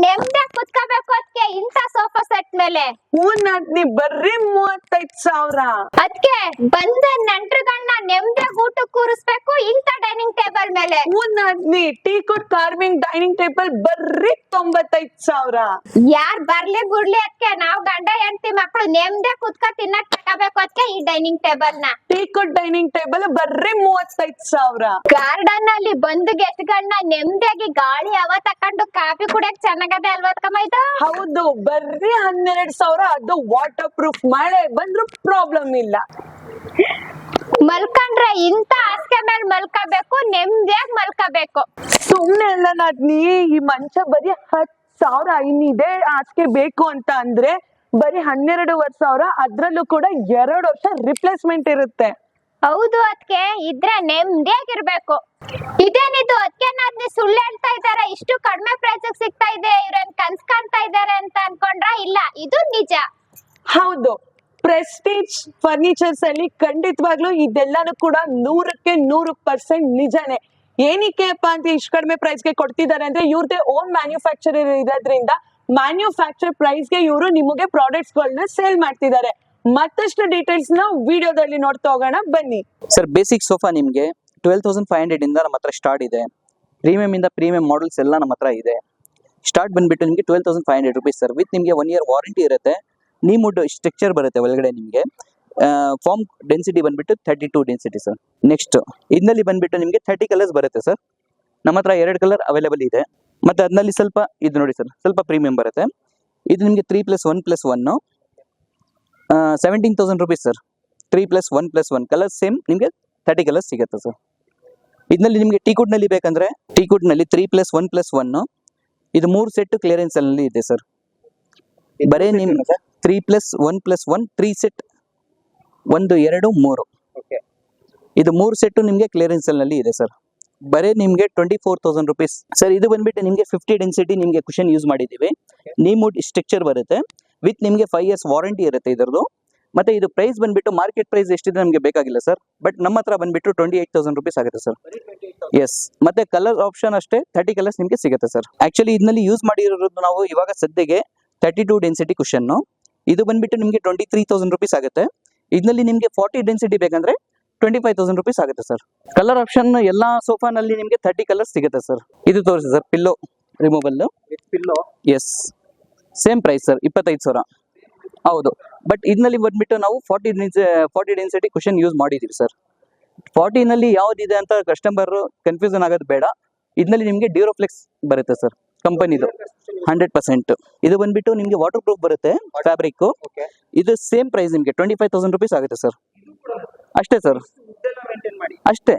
ನೆಮ್ಮದಿ ಕುತ್ಕೋಬೇಕು ಅದಕ್ಕೆ ಇಂಥ ಸೋಫಾ ಸೆಟ್ ಮೇಲೆ. ಹೂನ್ ನೀ ಬರ್ರಿ ಮೂವತ್ತೈದ್ ಸಾವಿರ. ಅದಕ್ಕೆ ಬಂದ ನೆಂಟ್ರಗಳನ್ನ ನೆಮ್ಮದಿ ಊಟ ಕೂರಿಸ್ಬೇಕು ಇಂಥ ಡೈನಿಂಗ್ ಟೇಬಲ್ ಮೇಲೆ. ಹೂನ್ ನೀ teak wood carving dining table ಬರ್ರಿ ತೊಂಬತ್ತೈದ್ ಸಾವಿರ. ಯಾರ್ ಬರ್ಲಿ ಬಿಡ್ಲಿ ಅದಕ್ಕೆ ನಾವ್ ಗಂಡ ಹೆಂಡತಿ ಮಕ್ಳು ನೆಮ್ಮದಿ ಕುತ್ಕ ತಿನ್ನಕ್ ತಗಬೇಕು ಅದಕ್ಕೆ ಈ ಡೈನಿಂಗ್ ಟೇಬಲ್ನ ಟೀ ಕುಡ್ ಡೈನಿಂಗ್ ಟೇಬಲ್ ಬರ್ರಿ ಮೂವತ್ತೈದ್ ಸಾವಿರ. ಗಾರ್ಡನ್ ಅಲ್ಲಿ ಬಂದ ಗೆಸ್ಟ್ಗಳನ್ನ ನೆಮ್ಮದಿಯಾಗಿ ಗಾಳಿ ಹವ ತಕೊಂಡು ಕಾಫಿ ಕುಡಿಯಕ್ ಚೆನ್ನಾಗದೆ ಅಲ್ವಾ ಕಮ್ಮ ಇದು? ಹೌದು ಬರ್ರಿ ಹನ್ನೆರಡ್ ಸಾವಿರ ಅದು ವಾಟರ್ ಪ್ರೂಫ್ ಮಳೆ ಬಂದ್ರು ಪ್ರಾಬ್ಲಮ್ ಇಲ್ಲ. ಮಲ್ಕಂಡ್ರೆ ಇಂತ ಹಾಸಿಗೆ ಮೇಲೆ ಮಲ್ಕಬೇಕು ನೆಮ್ಮದಿಯಾಗಿ ಮಲ್ಕಬೇಕು. ಸುಮ್ನೆ ಅಲ್ಲ ನಾದ್ನಿ ಈ ಮಂಚ ಬರೀ ಹತ್ ಸಾವಿರ ಇನ್ನಿದೆ ಹಾಸಿಗೆ ಬೇಕು ಅಂತ ಅಂದ್ರೆ ಬರೀ ಹನ್ನೆರಡುವರೆ ಸಾವಿರ ಅದ್ರಲ್ಲೂ ಕೂಡ ಎರಡು ವರ್ಷ ರಿಪ್ಲೇಸ್ಮೆಂಟ್ ಇರುತ್ತೆ. ಹೌದು ಅದಕ್ಕೆ ಇದ್ರೆ ನೆಮ್ಮದಿಯಾಗಿರ್ಬೇಕು ಇದೇನಿದು ಅದಕ್ಕೆ ನಾದ್ನಿ ಸುಳ್ಳು ಹೇಳ್ತಾ ಇದ್ದಾರೆ ಇಷ್ಟು ಕಡಿಮೆ ಪ್ರೈಸ್ ಸಿಗ್ತಾ ಇದೆ ಇವ್ರೇನ್ ಕನ್ಸ್ ಕಾಣ್ತಾ ಇದ್ದಾರೆ ಅಂತ ಅನ್ಕೊಂಡ್ರ ಇಲ್ಲ. ಇದು ನಿಜ. ಹೌದು. ಪ್ರೆಸ್ಟೀಜ್ ಫರ್ನಿಚರ್ಸ್ ಅಲ್ಲಿ ಖಂಡಿತವಾಗ್ಲೂ ಇದೆಲ್ಲಾನು ಕೂಡ ನೂರಕ್ಕೆ ನೂರು ಪರ್ಸೆಂಟ್ ನಿಜನೇ. ಏನಕ್ಕೆಪ್ಪ ಅಂತ ಇಷ್ಟು ಕಡಿಮೆ ಪ್ರೈಸ್ಗೆ ಕೊಡ್ತಿದ್ದಾರೆ ಅಂದ್ರೆ ಇವ್ರದೇ ಓನ್ ಮ್ಯಾನುಫ್ಯಾಕ್ಚರ್ ಇರೋದ್ರಿಂದ ಮ್ಯಾನುಫ್ಯಾಕ್ಚರ್ ಪ್ರೈಸ್ಗೆ ಇವರು ನಿಮಗೆ ಪ್ರಾಡಕ್ಟ್ಸ್ ಗಳನ್ನ ಸೇಲ್ ಮಾಡ್ತಿದ್ದಾರೆ. ಮತ್ತಷ್ಟು ಡೀಟೇಲ್ಸ್ನ ವಿಡಿಯೋದಲ್ಲಿ ನೋಡ್ತಾ ಹೋಗೋಣ ಬನ್ನಿ. ಸರ್ ಬೇಸಿಕ್ ಸೋಫಾ ನಿಮಗೆ ಟ್ವೆಲ್ ತೌಸಂಡ್ ಫೈವ್ ಹಂಡ್ರೆಡ್ ಇಂದ ನಮ್ಮ ಹತ್ರ ಸ್ಟಾರ್ಟ್ ಇದೆ. ಪ್ರೀಮಿಯಂ ಇಂದ ಪ್ರೀಮಿಯಂ ಮಾಡೆಲ್ಸ್ ಎಲ್ಲ ನಮ್ಮ ಹತ್ರ ಇದೆ. ಸ್ಟಾರ್ಟ್ ಬಂದ್ಬಿಟ್ಟು ನಿಮಗೆ twelve thousand five hundred rupees sir with ನಿಮಗೆ ಒನ್ ಇಯರ್ ವಾರಂಟಿ ಇರುತ್ತೆ. ನೀಮುಡ್ ಸ್ಟ್ರಕ್ಚರ್ ಬರುತ್ತೆ ಒಳಗಡೆ ನಿಮಗೆ. ಫಾರ್ಮ್ ಡೆನ್ಸಿಟಿ ಬಂದ್ಬಿಟ್ಟು thirty two density sir next ಇದರಲ್ಲಿ ಬಂದ್ಬಿಟ್ಟು ನಿಮಗೆ ಥರ್ಟಿ ಕಲರ್ಸ್ ಬರುತ್ತೆ ಸರ್ ನಮ್ಮ ಹತ್ರ ಎರಡು ಕಲರ್ ಅವೈಲೇಬಲ್ ಇದೆ. ಮತ್ತು ಅದರಲ್ಲಿ ಸ್ವಲ್ಪ, ಇದು ನೋಡಿ ಸರ್ ಸ್ವಲ್ಪ ಪ್ರೀಮಿಯಂ ಬರುತ್ತೆ. ಇದು ನಿಮಗೆ three plus one plus one seventeen thousand rupees sir three plus one plus one colours same ನಿಮಗೆ ಥರ್ಟಿ ಕಲರ್ಸ್ ಸಿಗುತ್ತೆ ಸರ್ ಇದರಲ್ಲಿ ನಿಮಗೆ ಟೀಕುಡ್ನಲ್ಲಿ ಬೇಕಂದ್ರೆ ಟೀಕುಡ್ನಲ್ಲಿ three plus one plus one ಇದು ಮೂರು ಸೆಟ್ ಕ್ಲಿಯರೆನ್ಸ್ ಅಲ್ಲಿ ಇದೆ ಸರ್ ಬರೇ ನಿಮ್ three plus one plus one three set ಒಂದು ಎರಡು ಮೂರು. ಇದು ಮೂರು ಸೆಟ್ ನಿಮಗೆ ಕ್ಲಿಯರೆನ್ಸ್ ಅಲ್ಲಿ ಇದೆ ಸರ್ ಬರೇ ನಿಮಗೆ twenty four thousand rupees sir ಇದು ಬಂದ್ಬಿಟ್ಟು ನಿಮಗೆ ಫಿಫ್ಟಿ ಡೆನ್ಸಿಟಿ ನಿಮಗೆ ಕುಷನ್ ಯೂಸ್ ಮಾಡಿದ್ದೀವಿ. ನೀಮ್ ಸ್ಟ್ರಕ್ಚರ್ ಬರುತ್ತೆ. ವಿತ್ ನಿಮಗೆ ಫೈವ್ ಇಯರ್ಸ್ ವಾರಂಟಿ ಇರುತ್ತೆ ಇದರದು ಮತ್ತೆ ಇದು ಪ್ರೈಸ್ ಬಂದ್ಬಿಟ್ಟು ಮಾರ್ಕೆಟ್ ಪ್ರೈಸ್ ಎಷ್ಟಿದೆ ನಮಗೆ ಬೇಕಾಗಿಲ್ಲ ಸರ್ ಬಟ್ ನಮ್ಮ ಹತ್ರ ಬಂದ್ಬಿಟ್ಟು ಟ್ವೆಂಟಿ ಏಟ್ ತೌಸಂಡ್ ರುಪೀಸ್ ಆಗುತ್ತೆ ಸರ್ ಎಸ್ ಮತ್ತೆ ಕಲರ್ ಆಪ್ಷನ್ ಅಷ್ಟೇ ತರ್ಟಿ ಕಲರ್ಸ್ ನಿಮಗೆ ಸಿಗುತ್ತೆ ಸರ್ ಆಕ್ಚುಲಿ ಇದ್ನಲ್ಲಿ ಯೂಸ್ ಮಾಡಿರೋದು ನಾವು ಇವಾಗ ಸದ್ಯಗೆ ತರ್ಟಿ ಟು ಡೆನ್ಸಿಟಿ ಕುಷನ್ ಇದು ಬಂದ್ಬಿಟ್ಟು ನಿಮಗೆ ಟ್ವೆಂಟಿ ತ್ರೀ ತೌಸಂಡ್ ರುಪೀಸ್ ಆಗುತ್ತೆ. ಇದ್ನಲ್ಲಿ ನಿಮಗೆ ಫಾರ್ಟಿ ಡೆನ್ಸಿಟಿ ಬೇಕಂದ್ರೆ ಟ್ವೆಂಟಿ ಫೈವ್ ತೌಸಂಡ್ ರುಪೀಸ್ ಆಗುತ್ತೆ ಸರ್ ಕಲರ್ ಆಪ್ಷನ್ ಎಲ್ಲ ಸೋಫಾನಲ್ಲಿ ನಿಮಗೆ ತರ್ಟಿ ಕಲರ್ಸ್ ಸಿಗುತ್ತೆ ಸರ್ ಇದು ತೋರಿಸಿ sir pillow removal pillow yes same price sir ಇಪ್ಪತ್ತೈದು ಸಾವಿರ. ಹೌದು. ಬಟ್ ಇದರಲ್ಲಿ ಬಂದ್ಬಿಟ್ಟು ನಾವು forty forty density cushion use ಮಾಡಿದ್ದೀವಿ ಸರ್ ಫಾರ್ಟಿನಲ್ಲಿ ಯಾವ್ದಿದೆ ಅಂತ ಕಸ್ಟಮರ್ ಕನ್ಫ್ಯೂಷನ್ ಆಗೋದು ಬೇಡ. ಇದರಲ್ಲಿ ನಿಮಗೆ ಡ್ಯೂರೋಫ್ಲೆಕ್ಸ್ ಬರುತ್ತೆ ಸರ್ ಕಂಪನಿದು ಹಂಡ್ರೆಡ್ ಪರ್ಸೆಂಟ್ ಇದು ಬಂದ್ಬಿಟ್ಟು ನಿಮಗೆ ವಾಟರ್ ಪ್ರೂಫ್ ಬರುತ್ತೆ ಫ್ಯಾಬ್ರಿಕ್ ಇದು ಸೇಮ್ ಪ್ರೈಸ್ ನಿಮಗೆ ಟ್ವೆಂಟಿ ಫೈವ್ ತೌಸಂಡ್ ರುಪೀಸ್ ಆಗುತ್ತೆ ಸರ್ ಅಷ್ಟೇ ಸರ್ ಅಷ್ಟೇ.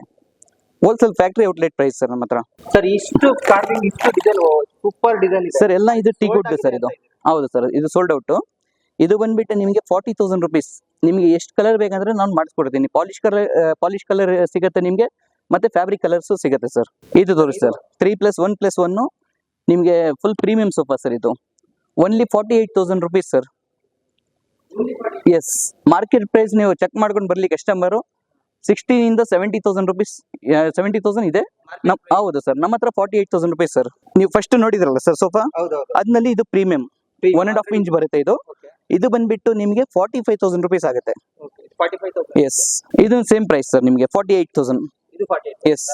Wholesale factory outlet price sir ನಮ್ಮ ಹತ್ರ ಸರ್ ಇಷ್ಟು ಕಾರ್ವಿಂಗ್ ಇಷ್ಟು ಡಿಸೈನ್ ಸೂಪರ್ ಡಿಸೈನ್ ಸರ್ ಎಲ್ಲ ಇದು ಟೀ ಗುಡ್ ಸರ್ ಇದು. ಹೌದು ಸರ್ ಇದು ಸೋಲ್ಡ್ ಔಟ್ ಇದು ಬಂದ್ಬಿಟ್ಟು ನಿಮಗೆ ಫಾರ್ಟಿ ತೌಸಂಡ್ ರುಪೀಸ್ ನಿಮಗೆ ಎಷ್ಟು ಕಲರ್ ಬೇಕಂದ್ರೆ ನಾನು ಮಾಡಿಸ್ಕೊಡ್ತೀನಿ. ಪಾಲಿಶ್ ಕಲರ್ ಪಾಲಿಶ್ ಕಲರ್ ಸಿಗುತ್ತೆ ನಿಮಗೆ ಮತ್ತೆ ಫ್ಯಾಬ್ರಿಕ್ ಕಲರ್ಸ್ ಸಿಗುತ್ತೆ ಸರ್ ಇದು ತೋರಿಸಿ sir three plus one plus one ನಿಮಗೆ ಫುಲ್ ಪ್ರೀಮಿಯಂ ಸೋಫಾ ಸರ್ ಇದು. Only forty eight thousand rupees sir yes market price ನೀವು ಚೆಕ್ ಮಾಡ್ಕೊಂಡು ಬರಲಿ customer ಸಿಕ್ಸ್ಟೀನಿಂದ seventy thousand rupees seventy thousand ಇದೆ. ನಮ್ ಹೌದು ಸರ್ ನಮ್ಮ ಹತ್ರ forty eight thousand rupees sir ನೀವು ಫಸ್ಟ್ ನೋಡಿದ್ರಲ್ಲ ಸರ್ ಸೋಫಾ ಅದ್ನಲ್ಲಿ ಇದು premium one and half inch ಬರುತ್ತೆ ಇದು. ಇದು ಬಂದ್ಬಿಟ್ಟು ನಿಮಗೆ ಫಾರ್ಟಿ ಫೈವ್ ತೌಸಂಡ್ ರುಪೀಸ್ ಆಗುತ್ತೆ ಎಸ್ ಇದು ಸೇಮ್ ಪ್ರೈಸ್ ಸರ್ ನಿಮಗೆ ಫಾರ್ಟಿ ಏಟ್ ತೌಸಂಡ್ ಎಸ್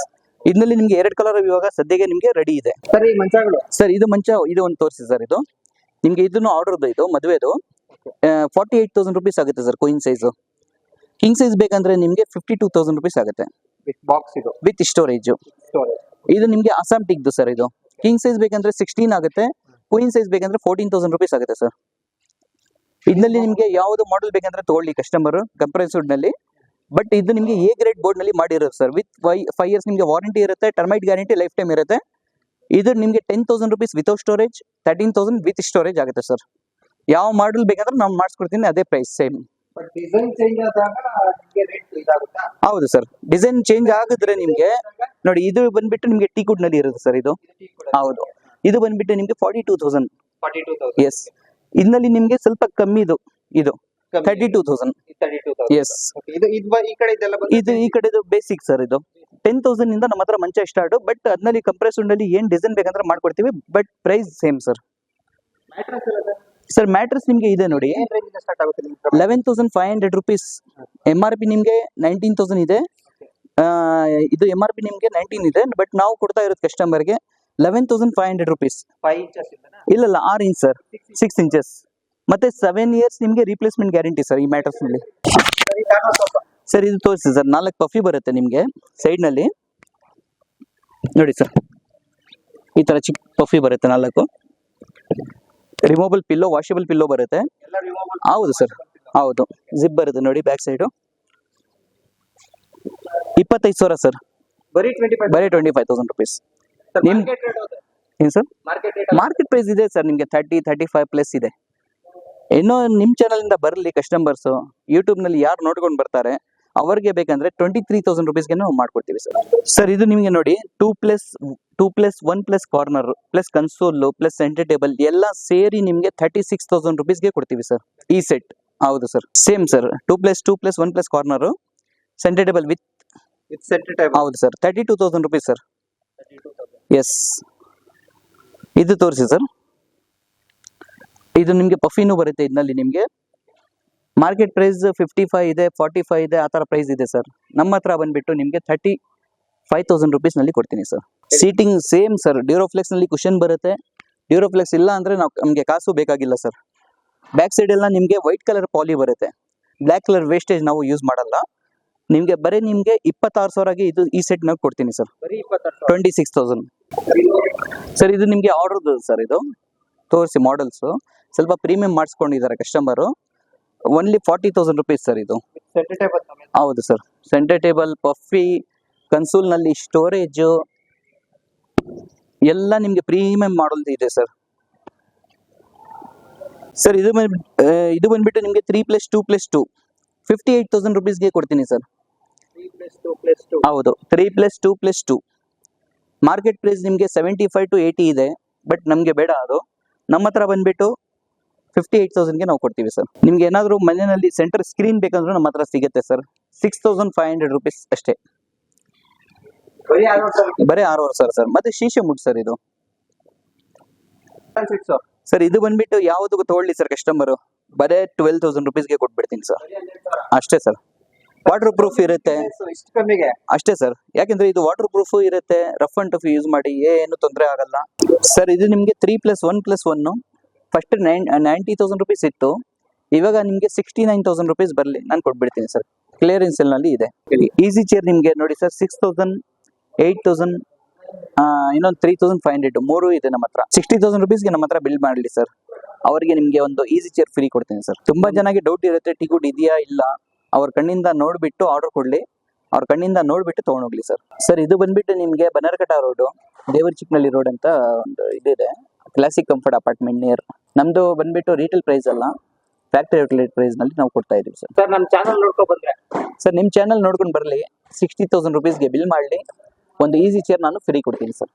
ಇದರಲ್ಲಿ ನಿಮಗೆ ಎರಡು ಕಲರ್ ಇವಾಗ ಸದ್ಯಕ್ಕೆ ನಿಮಗೆ ರೆಡಿ ಇದೆ. ಸರ್ ಈ ಮಂಚಗಳು. ಸರ್ ಇದು ಮಂಚ ಇದು ಒಂದು ತೋರಿಸಿ ಸರ್ ಇದು. ನಿಮಗೆ ಇದನ್ನು ಆರ್ಡರ್ ಇದು ಮದುವೆದು. ಫಾರ್ಟಿ ಏಟ್ ತೌಸಂಡ್ ರುಪೀಸ್ ಆಗುತ್ತೆ sir queen size king size ಬೇಕಂದ್ರೆ ನಿಮಗೆ ಫಿಫ್ಟಿ ಟೂ ತೌಸಂಡ್ ರುಪೀಸ್ ಆಗುತ್ತೆ ಬಾಕ್ಸ್ ಇದು. ವಿತ್ ಸ್ಟೋರೇಜು ಸ್ಟೋರೇಜ್ ಇದು ನಿಮಗೆ ಅಸ್ಸಾಂ ಟಿಕ್ದು ಸರ್ ಇದು. ಕಿಂಗ್ ಸೈಜ್ ಬೇಕಂದ್ರೆ ಸಿಕ್ಸ್ಟೀನ್ ಆಗುತ್ತೆ. ಕ್ವೀನ್ ಸೈಜ್ ಬೇಕಂದ್ರೆ ಫೋರ್ಟೀನ್ ತೌಸಂಡ್ ರುಪೀಸ್ ಆಗುತ್ತೆ ಸರ್ ಇದರಲ್ಲಿ ನಿಮಗೆ ಯಾವುದು ಮಾಡಲ್ ಬೇಕಂದ್ರೆ ತಗೊಳ್ಳಿ ಕಸ್ಟಮರ್ ಕಂಪ್ರೆಸ್ಡ್ನಲ್ಲಿ. ಬಟ್ ಇದು ನಿಮಗೆ ಎ ಗ್ರೇಡ್ ಬೋರ್ಡ್ನಲ್ಲಿ ಮಾಡಿರೋದು ಸರ್ ವಿತ್ ಫೈವ್ ಇಯರ್ಸ್ ನಿಮಗೆ ವಾರಂಟಿ ಇರುತ್ತೆ ಟರ್ಮೈಟ್ ಗ್ಯಾರಂಟಿ ಲೈಫ್ ಟೈಮ್ ಇರುತ್ತೆ. ಇದು ನಿಮಗೆ ten thousand rupees without storage thirteen thousand with storage ಆಗುತ್ತೆ ಸರ್ ಯಾವ ಮಾಡಲ್ ಬೇಕಂದ್ರೆ ನಾವು ಮಾಡಿಸ್ಕೊಡ್ತೀನಿ ಅದೇ ಪ್ರೈಸ್ ಸೇಮ್ ಹೌದು ಸರ್ ಡಿಸೈನ್ ಚೇಂಜ್ ಆಗಿದ್ರೆ ನಿಮಗೆ ನೋಡಿ ಇದು ಬಂದ್ಬಿಟ್ಟು ನಿಮಗೆ ಟೀ ಕುಡ್ನಲ್ಲಿ ಇರುತ್ತೆ ಸರ್ ಇದು. ಹೌದು. ಇದು ಬಂದ್ಬಿಟ್ಟು ನಿಮಗೆ forty two thousand forty two thousand yes ಇದರಲ್ಲಿ ನಿಮ್ಗೆ ಸ್ವಲ್ಪ ಕಮ್ಮಿ ಇದು ಇದು ತರ್ಟಿ ಟೂ ತೌಸಂಡ್ ಎಸ್ ಇದು ಈ ಕಡೆ ಇದೆಲ್ಲ ಇದು ಈ ಕಡೆದು ಬೇಸಿಕ್ ಸರ್ ಇದು. ಟೆನ್ ತೌಸಂಡ್ ಇಂದ ನಮ್ಮ ಹತ್ರ ಮಂಚ ಸ್ಟಾರ್ಟ್ ಬಟ್ ಅದ್ನಲ್ಲಿ ಕಂಪ್ರೆಸ್ ಅಲ್ಲಿ ಏನ್ ಡಿಸೈನ್ ಬೇಕಂದ್ರೆ ಮಾಡ್ಕೊಡ್ತೀವಿ but price same sir sir mattress ನಿಮಗೆ ಇದೆ ನೋಡಿ. Eleven thousand five hundred rupees M R P ನಿಮಗೆ ನೈನ್ಟೀನ್ ತೌಸಂಡ್ ಇದೆ. ಇದು ಎಂ ಆರ್ ಪಿ ನಿಮಗೆ ನೈನ್ಟೀನ್ ಇದೆ ಬಟ್ ನಾವು ಕೊಡ್ತಾ ಇರೋದು ಕಸ್ಟಮರ್ಗೆ eleven thousand five hundred rupees five inches ಇಲ್ಲಲ್ಲ ಆರು ಇಂಚ್ ಸರ್ ಸಿಕ್ಸ್ ಇಂಚಸ್ ಮತ್ತೆ ಸೆವೆನ್ ಇಯರ್ಸ್ ನಿಮಗೆ ರಿಪ್ಲೇಸ್ಮೆಂಟ್ ಗ್ಯಾರಂಟಿ ಸರ್ ಈ ಮ್ಯಾಟರ್ಸ್ನಲ್ಲಿ. ಸರಿ ಇದು ತೋರಿಸಿ ಸರ್ ನಾಲ್ಕು ಪಫಿ ಬರುತ್ತೆ ನಿಮಗೆ ಸೈಡ್ನಲ್ಲಿ. ನೋಡಿ ಸರ್ ಈ ತರ ಚಿಕ್ಕ ಪಫಿ ಬರುತ್ತೆ ನಾಲ್ಕು. ರಿಮೂವಬಲ್ ಪಿಲ್ಲೋ ವಾಷೇಬಲ್ ಪಿಲ್ಲೋ ಬರುತ್ತೆ. ಹೌದು ಸರ್ ಹೌದು. ಜಿಪ್ ಬರುತ್ತೆ ನೋಡಿ ಬ್ಯಾಕ್ ಸೈಡು ಇಪ್ಪತ್ತೈದು ಸಾವಿರ ಸರ್ ಬರೀ ಟ್ವೆಂಟಿ ಫೈವ್ ಬರೀ ಟ್ವೆಂಟಿ ಫೈವ್ ತೌಸಂಡ್ ರುಪೀಸ್ ನಿಮ್- ಸರ್? ಮಾರ್ಕೆಟ್ ಪ್ರೈಸ್ ಇದೆ ಸರ್ ನಿಮಗೆ ತರ್ಟಿ ತರ್ಟಿ ಫೈವ್ ಪ್ಲಸ್ ಇದೆ. ಇನ್ನೂ ನಿಮ್ಮ ಇಂದ ಬರಲಿ ಯೂಟ್ಯೂಬ್ನಲ್ಲಿ ಯಾರು ನೋಡ್ಕೊಂಡು ಬರ್ತಾರೆ ಅವ್ರಿಗೆ ಬೇಕಂದ್ರೆ ಟ್ವೆಂಟಿ ತ್ರೀ ತೌಸಂಡ್ ರುಪೀಸ್ಗೆ ನಾವು ಮಾಡ್ಕೊಡ್ತೀವಿ ಸರ್. ಸರ್ ಇದು ನಿಮಗೆ ನೋಡಿ two plus two plus one plus corner plus console plus centre table ಎಲ್ಲ ಸೇರಿ ನಿಮಗೆ ಥರ್ಟಿ ಸಿಕ್ಸ್ ತೌಸಂಡ್ ರುಪೀಸ್ಗೆ ಕೊಡ್ತೀವಿ ಸರ್ ಈ ಸೆಟ್ ಹೌದು sir. Same sir two plus two plus one plus corner centre table with with centre table ಹೌದು sir thirty two thousand rupees sir. Yes ಇದು ತೋರಿಸಿ sir. ಇದು ನಿಮಗೆ ಪಫಿನೂ ಬರುತ್ತೆ ಇದರಲ್ಲಿ ನಿಮಗೆ. ಮಾರ್ಕೆಟ್ ಪ್ರೈಸ್ ಫಿಫ್ಟಿ ಫೈವ್ ಇದೆ ಫಾರ್ಟಿ ಫೈವ್ ಇದೆ ಆ ಥರ ಪ್ರೈಸ್ ಇದೆ ಸರ್. ನಮ್ಮ ಹತ್ರ ಬಂದ್ಬಿಟ್ಟು ನಿಮಗೆ ಥರ್ಟಿ ಫೈವ್ ತೌಸಂಡ್ ರುಪೀಸ್ನಲ್ಲಿ ಕೊಡ್ತೀನಿ ಸರ್. ಸೀಟಿಂಗ್ ಸೇಮ್ ಸರ್ ಡ್ಯೂರೋಫ್ಲೆಕ್ಸ್ನಲ್ಲಿ ಕುಷನ್ ಬರುತ್ತೆ. ಡ್ಯೂರೋಫ್ಲೆಕ್ಸ್ ಇಲ್ಲ ಅಂದರೆ ನಾವು ನಮಗೆ ಕಾಸು ಬೇಕಾಗಿಲ್ಲ ಸರ್. ಬ್ಯಾಕ್ ಸೈಡ್ ಎಲ್ಲ ನಿಮಗೆ ವೈಟ್ ಕಲರ್ ಪಾಲಿ ಬರುತ್ತೆ. ಬ್ಲ್ಯಾಕ್ ಕಲರ್ ವೇಸ್ಟೇಜ್ ನಾವು ಯೂಸ್ ಮಾಡಲ್ಲ. ನಿಮಗೆ ಬರೀ ನಿಮಗೆ ಇಪ್ಪತ್ತಾರು ಸಾವಿರಗೆ ಇದು ಈ ಸೆಟ್ ನಾವು ಕೊಡ್ತೀನಿ ಸರ್. ಬರೀ ಇಪ್ಪತ್ತಾರು ಟ್ವೆಂಟಿ ಸಿಕ್ಸ್ ತೌಸಂಡ್ ಸರ್ ಇದು ನಿಮಗೆ ಆರ್ಡರ್ ಸರ್ ಇದು. ತೋರಿಸಿ ಮಾಡಲ್ಸು ಸ್ವಲ್ಪ premium ಮಾಡಿಸ್ಕೊಂಡಿದ್ದಾರೆ customer only forty thousand rupees sir ಇದು. ಹೌದು ಸರ್. ಸೆಂಟರ್ ಟೇಬಲ್ ಪಫಿ ಕನ್ಸೂಲ್ನಲ್ಲಿ ಸ್ಟೋರೇಜು ಎಲ್ಲ ನಿಮಗೆ ಪ್ರೀಮಿಯಂ ಮಾಡಲ್ ಇದೆ ಸರ್. ಸರ್ ಇದು ಇದು ಬಂದ್ಬಿಟ್ಟು ನಿಮಗೆ three plus two plus two fifty eight thousand ರುಪೀಸ್ಗೆ ಕೊಡ್ತೀನಿ ಸರ್. ಹೌದು. Three plus two plus two market price ನಿಮಗೆ ಸೆವೆಂಟಿ ಫೈವ್ ಟು ಏಯ್ಟಿ ಇದೆ ಬಟ್ ನಮಗೆ ಬೇಡ ಅದು. ನಮ್ಮ ಹತ್ರ ಬಂದ್ಬಿಟ್ಟು ಫಿಫ್ಟಿ ಏಯ್ಟ್ ತೌಸಂಡ್ಗೆ ನಾವು ಕೊಡ್ತೀವಿ ಸರ್ ನಿಮ್ಗೆ ಏನಾದರೂ ಮನೆಯಲ್ಲಿ ಸೆಂಟರ್ ಸ್ಕ್ರೀನ್ ಬೇಕಂದ್ರೂ ನಮ್ಮ ಹತ್ರ ಸಿಗುತ್ತೆ sir six thousand five hundred rupees ಅಷ್ಟೇ. ಬರೀ ಆರು ವರ್ಷ ಸರ್ ಮತ್ತೆ ಶೀಶೆ ಮುಟ್ ಸರ್ ಇದು. ಸರ್ ಇದು ಬಂದ್ಬಿಟ್ಟು ಯಾವುದು ತಗೊಳ್ಳಿ ಸರ್ ಕಸ್ಟಮರು ಬರೇ ಟ್ವೆಲ್ ತೌಸಂಡ್ ರುಪೀಸ್ಗೆ ಕೊಟ್ಬಿಡ್ತೀನಿ ಸರ್ ಅಷ್ಟೇ ಸರ್ ವಾಟರ್ ಪ್ರೂಫ್ ಇರುತ್ತೆ ಇಷ್ಟು ಕಮ್ಮಿಗೆ. ಅಷ್ಟೇ ಸರ್ ಯಾಕೆಂದ್ರೆ ಇದು ವಾಟರ್ ಪ್ರೂಫ್ ಇರುತ್ತೆ ರಫ್ ಅಂಡ್ ಟಫ್ ಯೂಸ್ ಮಾಡಿ ಏನು ತೊಂದರೆ ಆಗಲ್ಲ. ಸರ್ ಇದು ನಿಮಗೆ three plus one plus one first nine ninety thousand rupees ಇತ್ತು. ಇವಾಗ ನಿಮಗೆ ಸಿಕ್ಸ್ಟಿ ನೈನ್ ತೌಸಂಡ್ ರುಪೀಸ್ ಬರಲಿ ನಾನು ಕೊಟ್ಬಿಡ್ತೀನಿ ಸರ್ ಕ್ಲಿಯರೆನ್ಸ್ನಲ್ಲಿ ಇದೆ. ಈಸಿ ಚೇರ್ ನಿಮಗೆ ನೋಡಿ sir six thousand eight thousand ಇನ್ನೊಂದು ತ್ರೀ ತೌಸಂಡ್ ಫೈವ್ ಹಂಡ್ರೆಡ್ ಮೂರು ಇದೆ ನಮ್ಮ ಹತ್ರ. ಸಿಕ್ಸ್ಟಿ ತೌಸಂಡ್ ರುಪೀಸ್ಗೆ ನಮ್ಮ ಹತ್ರ ಬಿಲ್ ಮಾಡಲಿ ಸರ್ ಅವರಿಗೆ ನಿಮಗೆ ಒಂದು ಈಸಿ ಚೇರ್ ಫ್ರೀ ಕೊಡ್ತೀನಿ ಸರ್ ತುಂಬಾ ಚೆನ್ನಾಗಿ ಡೌಟ್ ಇರುತ್ತೆ ಟಿಕೆಟ್ ಇದೆಯಾ ಇಲ್ಲ? ಅವ್ರ ಕಣ್ಣಿಂದ ನೋಡ್ಬಿಟ್ಟು ಆರ್ಡರ್ ಕೊಡ್ಲಿ. ಅವ್ರ ಕಣ್ಣಿಂದ ನೋಡ್ಬಿಟ್ಟು ತಗೊಂಡೋಗ್ಲಿ ಸರ್ ಸರ್ ಇದು ಬಂದ್ಬಿಟ್ಟು ನಿಮಗೆ ಬನರ್ಘಟ್ಟ ರೋಡು ದೇವರ ಚಿಕ್ಕನಳ್ಳಿ ರೋಡ್ ಅಂತ ಒಂದು ಇದಿದೆ. ಕ್ಲಾಸಿಕ್ ಕಂಫರ್ಟ್ ಅಪಾರ್ಟ್ಮೆಂಟ್ ನಿಯರ್ ನಮ್ದು ಬಂದ್ಬಿಟ್ಟು ರೀಟೇಲ್ ಪ್ರೈಸ್ ಅಲ್ಲ. ಫ್ಯಾಕ್ಟರಿ ಔಟ್ಲೆಟ್ ಪ್ರೈಸ್ನಲ್ಲಿ ನಾವು ಕೊಡ್ತಾ ಇದೀವಿ ಸರ್ ಸರ್ ನಮ್ಮ ಚಾನಲ್ ನೋಡ್ಕೊಂಡು ಬಂದ್ರೆ? ಸರ್ ನಿಮ್ಮ ಚಾನಲ್ ನೋಡ್ಕೊಂಡು ಬರಲಿ. ಸಿಕ್ಸ್ಟಿ ತೌಸಂಡ್ ರುಪೀಸ್ಗೆ ಬಿಲ್ ಮಾಡಲಿ. ಒಂದು ಈಸಿ ಚೇರ್ ನಾನು ಫ್ರೀ ಕೊಡ್ತೀನಿ ಸರ್